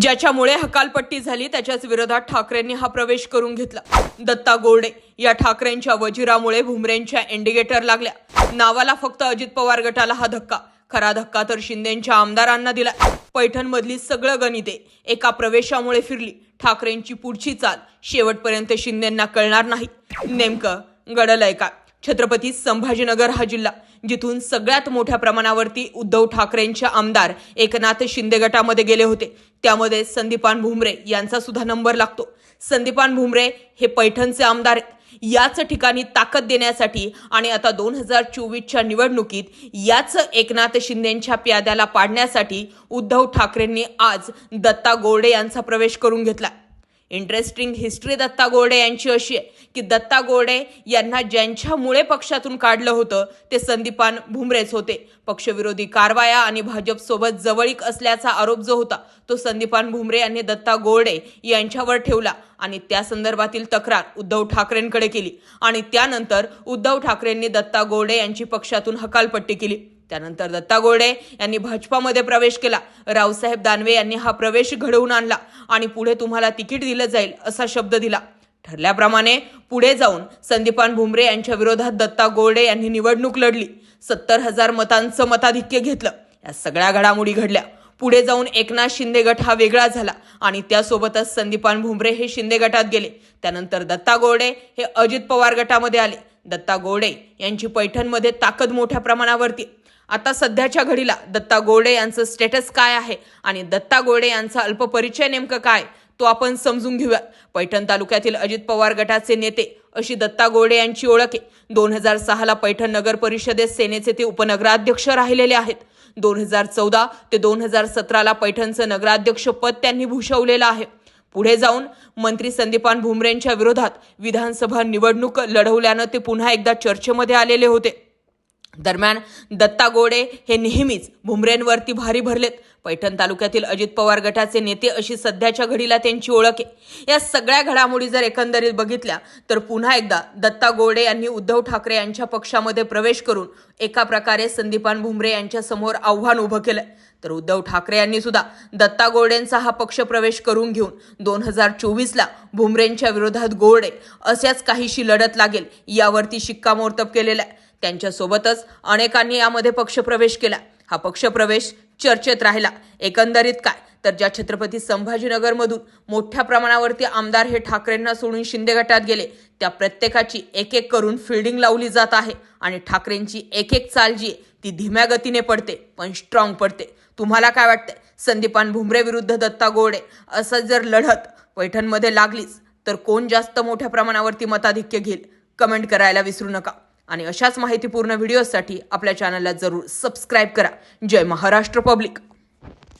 ज्याच्यामुळे हकालपट्टी झाली त्याच्याच विरोधात ठाकरेंनी हा प्रवेश करून घेतला. दत्ता गोर्डे या ठाकरेंच्या वजिरामुळे भुमरेंच्या इंडिकेटर लागल्या. नावाला फक्त अजित पवार गटाला हा धक्का. खरा धक्का तर शिंदेच्या आमदारांना दिला. पैठणमधली सगळं गणिते एका प्रवेशामुळे फिरली. ठाकरेंची पुढची चाल शेवटपर्यंत शिंदेंना कळणार नाही. नेमकं घडलंय का छत्रपती संभाजीनगर हा जिल्हा जिथून सगळ्यात मोठ्या प्रमाणावरती उद्धव ठाकरेंचे आमदार एकनाथ शिंदे गटामध्ये गेले होते. त्यामध्ये संदीपान भुमरे यांचा सुद्धा नंबर लागतो. संदीपान भुमरे हे पैठणचे आमदार आहेत. याच ठिकाणी ताकद देण्यासाठी आणि आता दोन हजार चोवीसच्या निवडणुकीत याच एकनाथ शिंदेच्या प्याद्याला पाडण्यासाठी उद्धव ठाकरेंनी आज दत्ता गोर्डे यांचा प्रवेश करून घेतला. इंटरेस्टिंग हिस्ट्री दत्ता गोडे यांची अशी आहे की दत्ता गोडे यांना ज्यांच्यामुळे पक्षातून काढलं होतं ते संदीपान भुमरेच होते. पक्षविरोधी कारवाया आणि भाजपसोबत जवळीक असल्याचा आरोप जो होता तो संदीपान भुमरे यांनी दत्ता गोडे यांच्यावर ठेवला आणि त्या संदर्भातील तक्रार उद्धव ठाकरेंकडे केली. आणि त्यानंतर उद्धव ठाकरेंनी दत्ता गोडे यांची पक्षातून हकालपट्टी केली. त्यानंतर दत्ता गोरडे यांनी भाजपामध्ये प्रवेश केला. रावसाहेब दानवे यांनी हा प्रवेश घडवून आणला आणि पुढे तुम्हाला तिकीट दिलं जाईल असा शब्द दिला. ठरल्याप्रमाणे पुढे जाऊन संदीपान भुमरे यांच्या विरोधात दत्ता गोरडे यांनी निवडणूक लढली. सत्तर हजार मतांचं मताधिक्य घेतलं. या सगळ्या घडामोडी घडल्या. पुढे जाऊन एकनाथ शिंदे गट हा वेगळा झाला आणि त्यासोबतच संदीपान भुमरे हे शिंदे गटात गेले. त्यानंतर दत्ता गोरडे हे अजित पवार गटामध्ये आले. दत्ता गोरडे यांची पैठणमध्ये ताकद मोठ्या प्रमाणावरती आता सध्याच्या घडीला दत्ता गोडे यांचं स्टेटस काय आहे? आणि दत्ता गोडे यांचा अल्पपरिचय नेमकं काय? तो आपण समजून घेऊया पैठण तालुक्यातील अजित पवार गटाचे नेते अशी दत्ता गोडे यांची ओळख आहे. दोन हजार सहाला पैठण नगर परिषदेत सेनेचे ते उपनगराध्यक्ष राहिलेले आहेत. दोन हजार चौदा ते दोन हजार सतराला पैठणचं नगराध्यक्ष पद त्यांनी भूषवलेलं आहे. पुढे जाऊन मंत्री संदीपान भुमरेंच्या विरोधात विधानसभा निवडणूक लढवल्यानं ते पुन्हा एकदा चर्चेमध्ये आलेले होते. दरम्यान दत्ता गोडे हे नेहमीच भुमरेंवरती भारी भरलेत. पैठण तालुक्यातील अजित पवार गटाचे नेते अशी सध्याच्या घडीला त्यांची ओळख आहे. या सगळ्या घडामोडी जर एकंदरीत बघितल्या तर पुन्हा एकदा दत्ता गोडे यांनी उद्धव ठाकरे यांच्या पक्षामध्ये प्रवेश करून एका प्रकारे संदीपान भुमरे यांच्या समोर आव्हान उभं केलं तर उद्धव ठाकरे यांनी सुद्धा दत्ता गोडेंचा हा पक्ष प्रवेश करून घेऊन दोन हजार चोवीसला भुमरेंच्या विरोधात गोडे अशाच काहीशी लढत लागेल यावरती शिक्कामोर्तब केलेला आहे. त्यांच्यासोबतच अनेकांनी यामध्ये पक्षप्रवेश केला. हा पक्षप्रवेश चर्चेत राहिला. एकंदरीत काय? तर ज्या छत्रपती संभाजीनगरमधून मोठ्या प्रमाणावरती आमदार हे ठाकरेंना सोडून शिंदे गटात गेले त्या प्रत्येकाची एक एक करून फिल्डिंग लावली जात आहे आणि ठाकरेंची एक एक चाल जी आहे ती धीम्या गतीने पडते पण स्ट्रॉंग पडते. तुम्हाला काय वाटतंय? संदीपान भुमरे विरुद्ध दत्ता गोडे असं जर लढत पैठणमध्ये लागलीच तर कोण जास्त मोठ्या प्रमाणावरती मताधिक्य घेईल? कमेंट करायला विसरू नका. आणि अशाच माहितीपूर्ण व्हिडिओसाठी आपल्या चॅनलला जरूर सबस्क्राईब करा. जय महाराष्ट्र पब्लिक